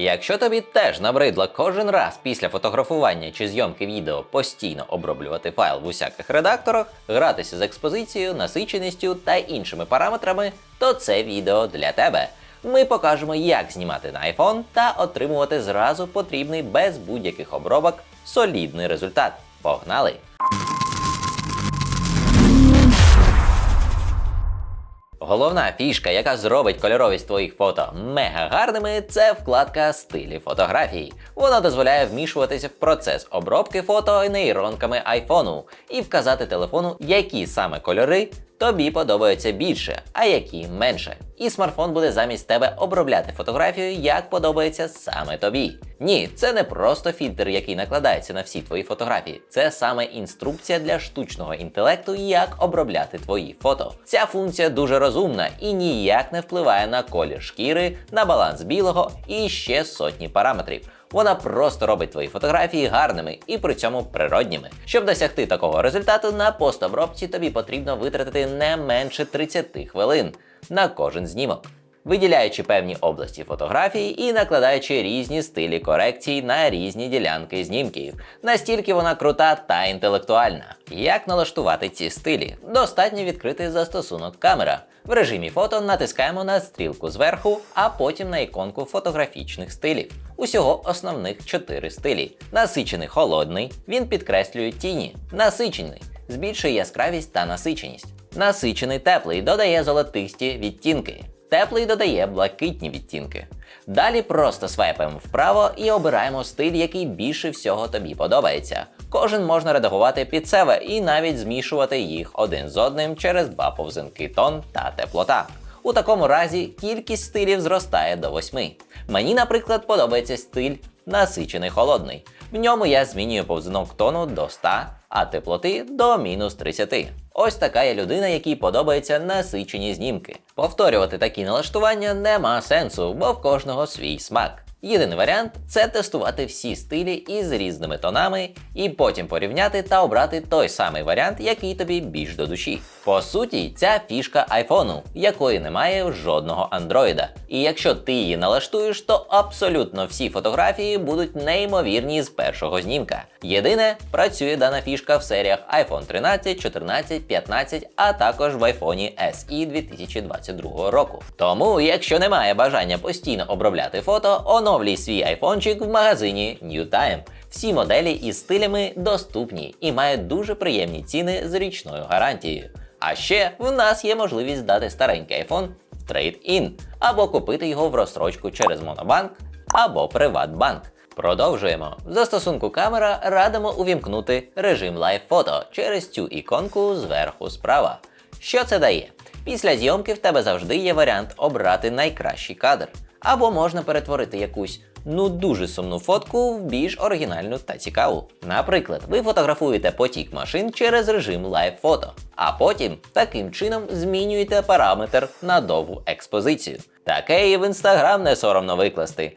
Якщо тобі теж набридло кожен раз після фотографування чи зйомки відео постійно оброблювати файл в усяких редакторах, гратися з експозицією, насиченістю та іншими параметрами, то це відео для тебе. Ми покажемо, як знімати на iPhone та отримувати зразу потрібний без будь-яких обробок солідний результат. Погнали! Головна фішка, яка зробить кольоровість твоїх фото мега гарними, це вкладка стилі фотографій. Вона дозволяє вмішуватися в процес обробки фото нейронками айфону і вказати телефону, які саме кольори тобі подобаються більше, а які менше. І смартфон буде замість тебе обробляти фотографію, як подобається саме тобі. Ні, це не просто фільтр, який накладається на всі твої фотографії. Це саме інструкція для штучного інтелекту, як обробляти твої фото. Ця функція дуже розумна і ніяк не впливає на колір шкіри, на баланс білого і ще сотні параметрів. Вона просто робить твої фотографії гарними і при цьому природніми. Щоб досягти такого результату, на постобробці тобі потрібно витратити не менше 30 хвилин на кожен знімок. Виділяючи певні області фотографії і накладаючи різні стилі корекцій на різні ділянки знімків. Настільки вона крута та інтелектуальна. Як налаштувати ці стилі? Достатньо відкрити застосунок камера. В режимі фото натискаємо на стрілку зверху, а потім на іконку фотографічних стилів. Усього основних чотири стилі. Насичений холодний, він підкреслює тіні. Насичений збільшує яскравість та насиченість. Насичений теплий додає золотисті відтінки. Теплий додає блакитні відтінки. Далі просто свайпаємо вправо і обираємо стиль, який більше всього тобі подобається. Кожен можна редагувати під себе і навіть змішувати їх один з одним через два повзинки тон та теплота. У такому разі кількість стилів зростає до восьми. Мені, наприклад, подобається стиль насичений холодний. В ньому я змінюю повзунок тону до 100, а теплоти до мінус 30. Ось така є людина, якій подобаються насичені знімки. Повторювати такі налаштування нема сенсу, бо в кожного свій смак. Єдиний варіант це тестувати всі стилі із різними тонами, і потім порівняти та обрати той самий варіант, який тобі більш до душі. По суті, ця фішка айфону, якої немає жодного андроїда. І якщо ти її налаштуєш, то абсолютно всі фотографії будуть неймовірні з першого знімка. Єдине, працює дана фішка в серіях iPhone 13, 14, 15, а також в iPhone SE 2022 року. Тому, якщо немає бажання постійно обробляти фото, оновлюй свій айфончик в магазині NewTime. Всі моделі із стилями доступні і мають дуже приємні ціни з річною гарантією. А ще в нас є можливість здати старенький iPhone трейд-ін або купити його в розстрочку через Монобанк або Приватбанк. Продовжуємо. В застосунку камера радимо увімкнути режим Photo через цю іконку зверху справа. Що це дає? Після зйомки в тебе завжди є варіант обрати найкращий кадр. Або можна перетворити якусь ну дуже сумну фотку в більш оригінальну та цікаву. Наприклад, ви фотографуєте потік машин через режим Photo, а потім таким чином змінюєте параметр на довгу експозицію. Таке і в інстаграм не соромно викласти.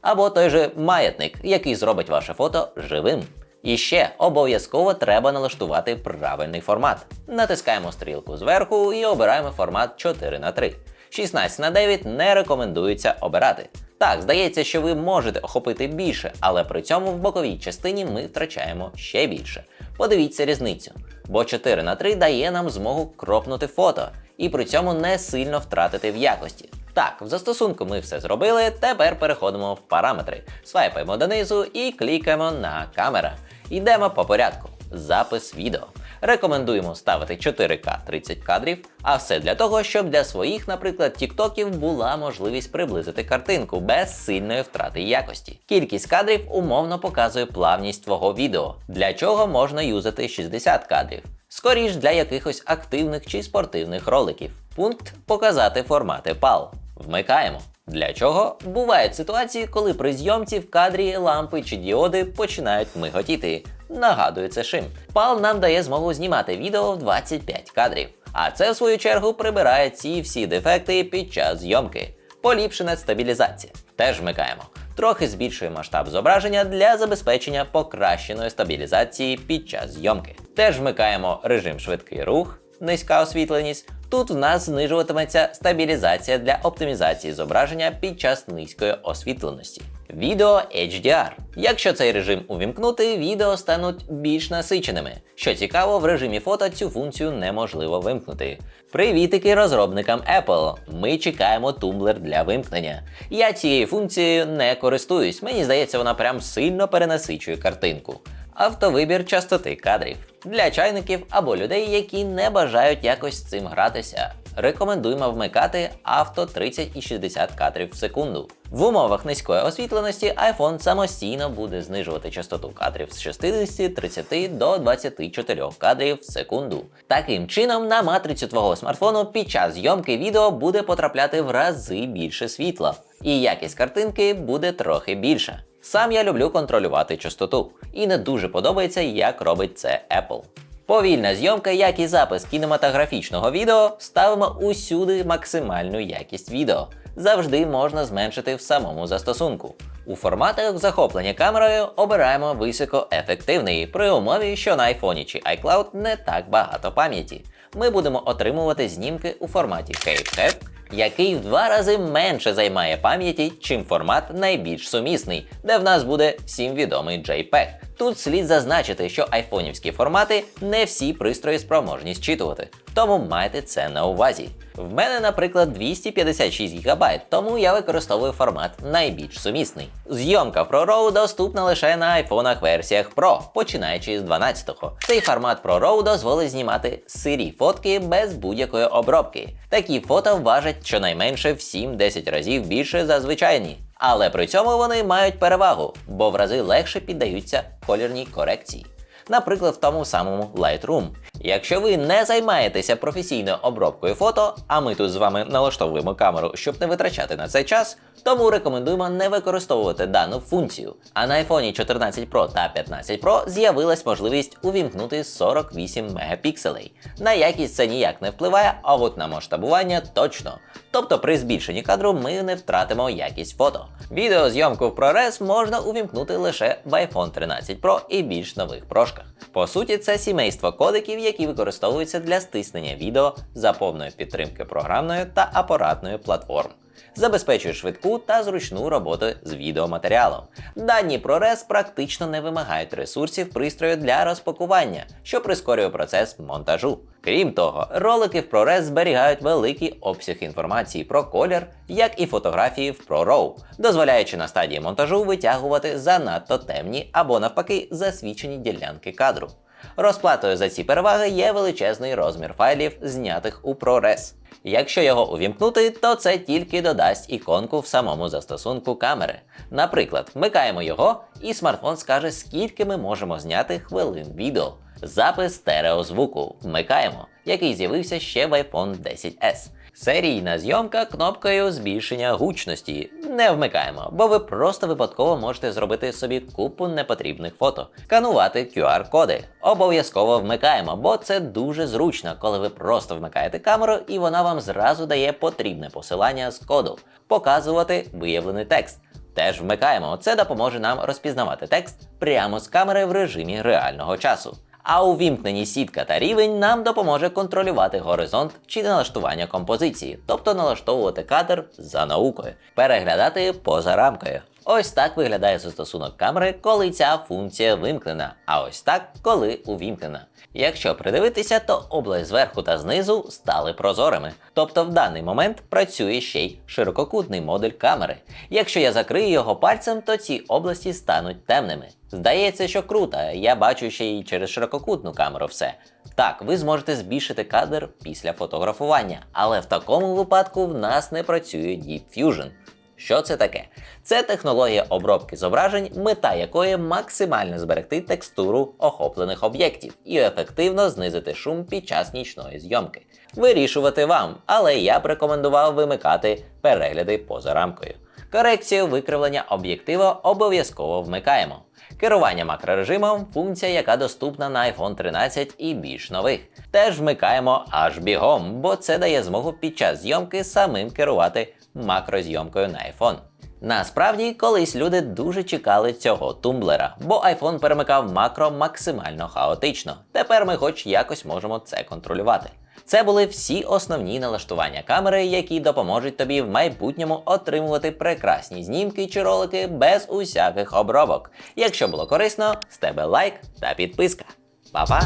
Або той же маятник, який зробить ваше фото живим. І ще обов'язково треба налаштувати правильний формат. Натискаємо стрілку зверху і обираємо формат 4 на 3 16 на 9 не рекомендується обирати. Так, здається, що ви можете охопити більше, але при цьому в боковій частині ми втрачаємо ще більше. Подивіться різницю, бо 4 на 3 дає нам змогу кропнути фото і при цьому не сильно втратити в якості. Так, в застосунку ми все зробили. Тепер переходимо в параметри, свайпаємо донизу і клікаємо на камера. Йдемо по порядку. Запис відео. Рекомендуємо ставити 4К 30 кадрів, а все для того, щоб для своїх, наприклад, тіктоків була можливість приблизити картинку без сильної втрати якості. Кількість кадрів умовно показує плавність твого відео, для чого можна юзати 60 кадрів. Скоріш для якихось активних чи спортивних роликів. Пункт показати формати PAL. Вмикаємо. Для чого? Бувають ситуації, коли при зйомці в кадрі лампи чи діоди починають миготіти. Нагадую, це шим. PAL нам дає змогу знімати відео в 25 кадрів. А це, в свою чергу, прибирає ці всі дефекти під час зйомки. Поліпшена стабілізація. Теж вмикаємо. Трохи збільшує масштаб зображення для забезпечення покращеної стабілізації під час зйомки. Теж вмикаємо режим швидкий рух, низька освітленість. Тут в нас знижуватиметься стабілізація для оптимізації зображення під час низької освітленості. Відео HDR. Якщо цей режим увімкнути, відео стануть більш насиченими. Що цікаво, в режимі фото цю функцію неможливо вимкнути. Привітики розробникам Apple. Ми чекаємо тумблер для вимкнення. Я цією функцією не користуюсь. Мені здається, вона прям сильно перенасичує картинку. Автовибір частоти кадрів для чайників або людей, які не бажають якось з цим гратися. Рекомендуємо вмикати авто 30 і 60 кадрів в секунду. В умовах низької освітленості iPhone самостійно буде знижувати частоту кадрів з 60, 30 до 24 кадрів в секунду. Таким чином, на матрицю твого смартфону під час зйомки відео буде потрапляти в рази більше світла, і якість картинки буде трохи більша. Сам я люблю контролювати частоту, і не дуже подобається, як робить це Apple. Повільна зйомка, як і запис кінематографічного відео, ставимо усюди максимальну якість відео. Завжди можна зменшити в самому застосунку. У форматах захоплення камерою обираємо високоефективний при умові, що на iPhone чи iCloud не так багато пам'яті. Ми будемо отримувати знімки у форматі HEIF, який в два рази менше займає пам'яті, чим формат найбільш сумісний, де в нас буде всім відомий JPEG. Тут слід зазначити, що айфонівські формати не всі пристрої спроможні зчитувати, тому майте це на увазі. В мене, наприклад, 256 ГБ, тому я використовую формат найбільш сумісний. Зйомка в ProRAW доступна лише на айфонах версіях Pro, починаючи з 12-го. Цей формат ProRAW дозволить знімати сирі фотки без будь-якої обробки. Такі фото важать щонайменше в 7-10 разів більше за звичайні. Але при цьому вони мають перевагу, бо в рази легше піддаються колірній корекції. Наприклад, в тому самому Lightroom. Якщо ви не займаєтеся професійною обробкою фото, а ми тут з вами налаштовуємо камеру, щоб не витрачати на цей час, тому рекомендуємо не використовувати дану функцію. А на iPhone 14 Pro та 15 Pro з'явилась можливість увімкнути 48 мегапікселей. На якість це ніяк не впливає, а от на масштабування точно. Тобто при збільшенні кадру ми не втратимо якість фото. Відеозйомку в ProRes можна увімкнути лише в iPhone 13 Pro і більш нових прошках. По суті, це сімейство кодиків, які використовуються для стиснення відео за повної підтримки програмної та апаратної платформ. Забезпечує швидку та зручну роботу з відеоматеріалом. Дані ProRes практично не вимагають ресурсів пристрою для розпакування, що прискорює процес монтажу. Крім того, ролики в ProRes зберігають великий обсяг інформації про колір, як і фотографії в ProRAW, дозволяючи на стадії монтажу витягувати занадто темні або навпаки засвічені ділянки кадру. Розплатою за ці переваги є величезний розмір файлів, знятих у ProRes. Якщо його увімкнути, то це тільки додасть іконку в самому застосунку камери. Наприклад, вмикаємо його, і смартфон скаже, скільки ми можемо зняти хвилин відео. Запис стереозвуку вмикаємо, який з'явився ще в iPhone 10s. Серійна зйомка кнопкою збільшення гучності не вмикаємо, бо ви просто випадково можете зробити собі купу непотрібних фото. Сканувати QR-коди обов'язково вмикаємо, бо це дуже зручно, коли ви просто вмикаєте камеру і вона вам зразу дає потрібне посилання з коду, показувати виявлений текст. Теж вмикаємо. Це допоможе нам розпізнавати текст прямо з камери в режимі реального часу. А у вімкненні сітка та рівень нам допоможе контролювати горизонт чи налаштування композиції, тобто налаштовувати кадр за наукою, переглядати поза рамкою. Ось так виглядає застосунок камери, коли ця функція вимкнена, а ось так, коли увімкнена. Якщо придивитися, то область зверху та знизу стали прозорими. Тобто в даний момент працює ще й ширококутний модуль камери. Якщо я закрию його пальцем, то ці області стануть темними. Здається, що круто, я бачу ще й через ширококутну камеру все. Так, ви зможете збільшити кадр після фотографування, але в такому випадку в нас не працює Deep Fusion. Що це таке? Це технологія обробки зображень, мета якої максимально зберегти текстуру охоплених об'єктів і ефективно знизити шум під час нічної зйомки. Вирішувати вам, але я б рекомендував вимикати перегляди поза рамкою. Корекцію викривлення об'єктива обов'язково вмикаємо. Керування макрорежимом функція, яка доступна на iPhone 13 і більш нових. Теж вмикаємо аж бігом, бо це дає змогу під час зйомки самим керувати макрозйомкою на iPhone. Насправді, колись люди дуже чекали цього тумблера, бо iPhone перемикав макро максимально хаотично. Тепер ми хоч якось можемо це контролювати. Це були всі основні налаштування камери, які допоможуть тобі в майбутньому отримувати прекрасні знімки чи ролики без усяких обробок. Якщо було корисно, з тебе лайк та підписка. Па-па!